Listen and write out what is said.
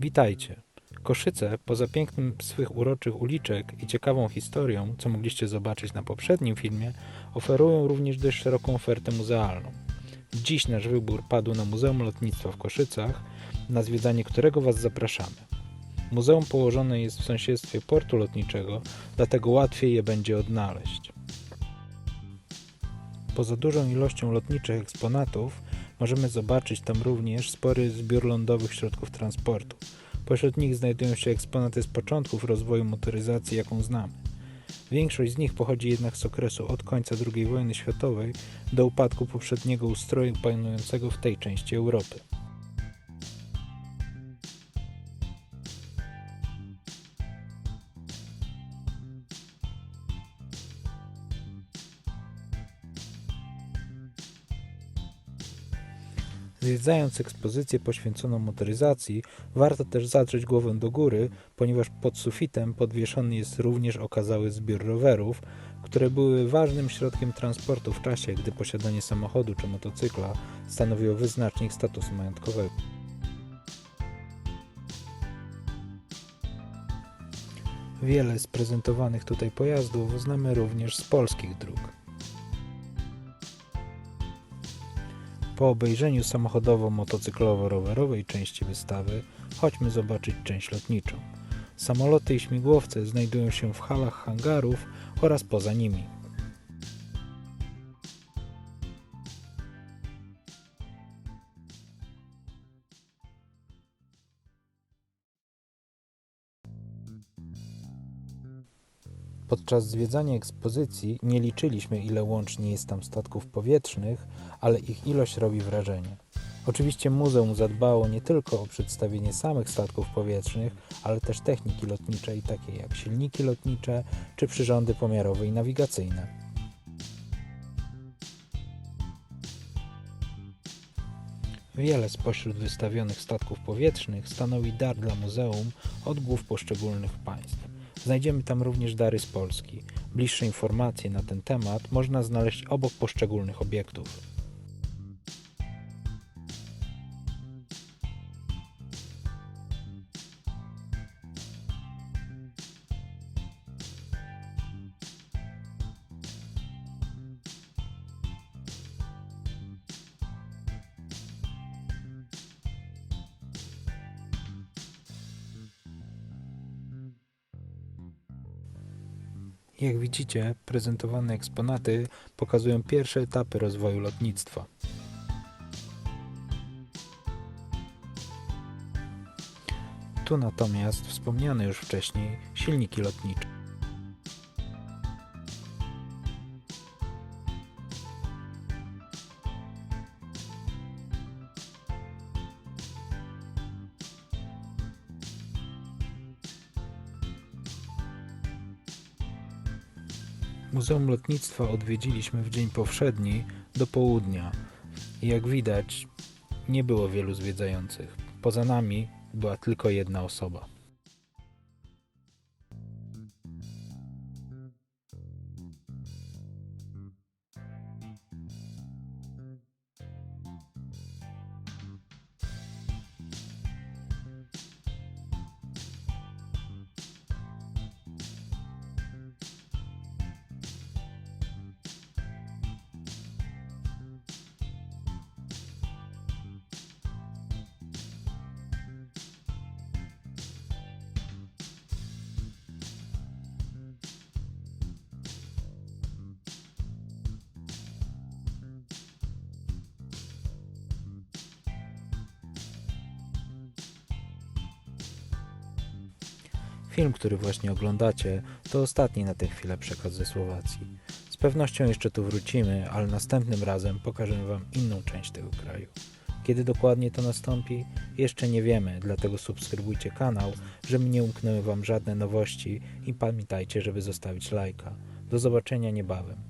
Witajcie. Koszyce, poza pięknym swych uroczych uliczek i ciekawą historią, co mogliście zobaczyć na poprzednim filmie, oferują również dość szeroką ofertę muzealną. Dziś nasz wybór padł na Muzeum Lotnictwa w Koszycach, na zwiedzanie którego Was zapraszamy. Muzeum położone jest w sąsiedztwie portu lotniczego, dlatego łatwiej je będzie odnaleźć. Poza dużą ilością lotniczych eksponatów, możemy zobaczyć tam również spory zbiór lądowych środków transportu. Pośród nich znajdują się eksponaty z początków rozwoju motoryzacji, jaką znamy. Większość z nich pochodzi jednak z okresu od końca II wojny światowej do upadku poprzedniego ustroju panującego w tej części Europy. Zwiedzając ekspozycję poświęconą motoryzacji, warto też zadrzeć głowę do góry, ponieważ pod sufitem podwieszony jest również okazały zbiór rowerów, które były ważnym środkiem transportu w czasie, gdy posiadanie samochodu czy motocykla stanowiło wyznacznik statusu majątkowego. Wiele z prezentowanych tutaj pojazdów znamy również z polskich dróg. Po obejrzeniu samochodowo-motocyklowo-rowerowej części wystawy, chodźmy zobaczyć część lotniczą. Samoloty i śmigłowce znajdują się w halach hangarów oraz poza nimi. Podczas zwiedzania ekspozycji nie liczyliśmy, ile łącznie jest tam statków powietrznych, ale ich ilość robi wrażenie. Oczywiście muzeum zadbało nie tylko o przedstawienie samych statków powietrznych, ale też techniki lotniczej, takie jak silniki lotnicze czy przyrządy pomiarowe i nawigacyjne. Wiele spośród wystawionych statków powietrznych stanowi dar dla muzeum od głów poszczególnych państw. Znajdziemy tam również dary z Polski. Bliższe informacje na ten temat można znaleźć obok poszczególnych obiektów. Jak widzicie, prezentowane eksponaty pokazują pierwsze etapy rozwoju lotnictwa. Tu natomiast wspomniane już wcześniej silniki lotnicze. Muzeum Lotnictwa odwiedziliśmy w dzień powszedni do południa. I jak widać, nie było wielu zwiedzających. Poza nami była tylko jedna osoba. Film, który właśnie oglądacie, to ostatni na tę chwilę przekaz ze Słowacji. Z pewnością jeszcze tu wrócimy, ale następnym razem pokażę Wam inną część tego kraju. Kiedy dokładnie to nastąpi, jeszcze nie wiemy, dlatego subskrybujcie kanał, żeby nie umknęły Wam żadne nowości i pamiętajcie, żeby zostawić lajka. Do zobaczenia niebawem.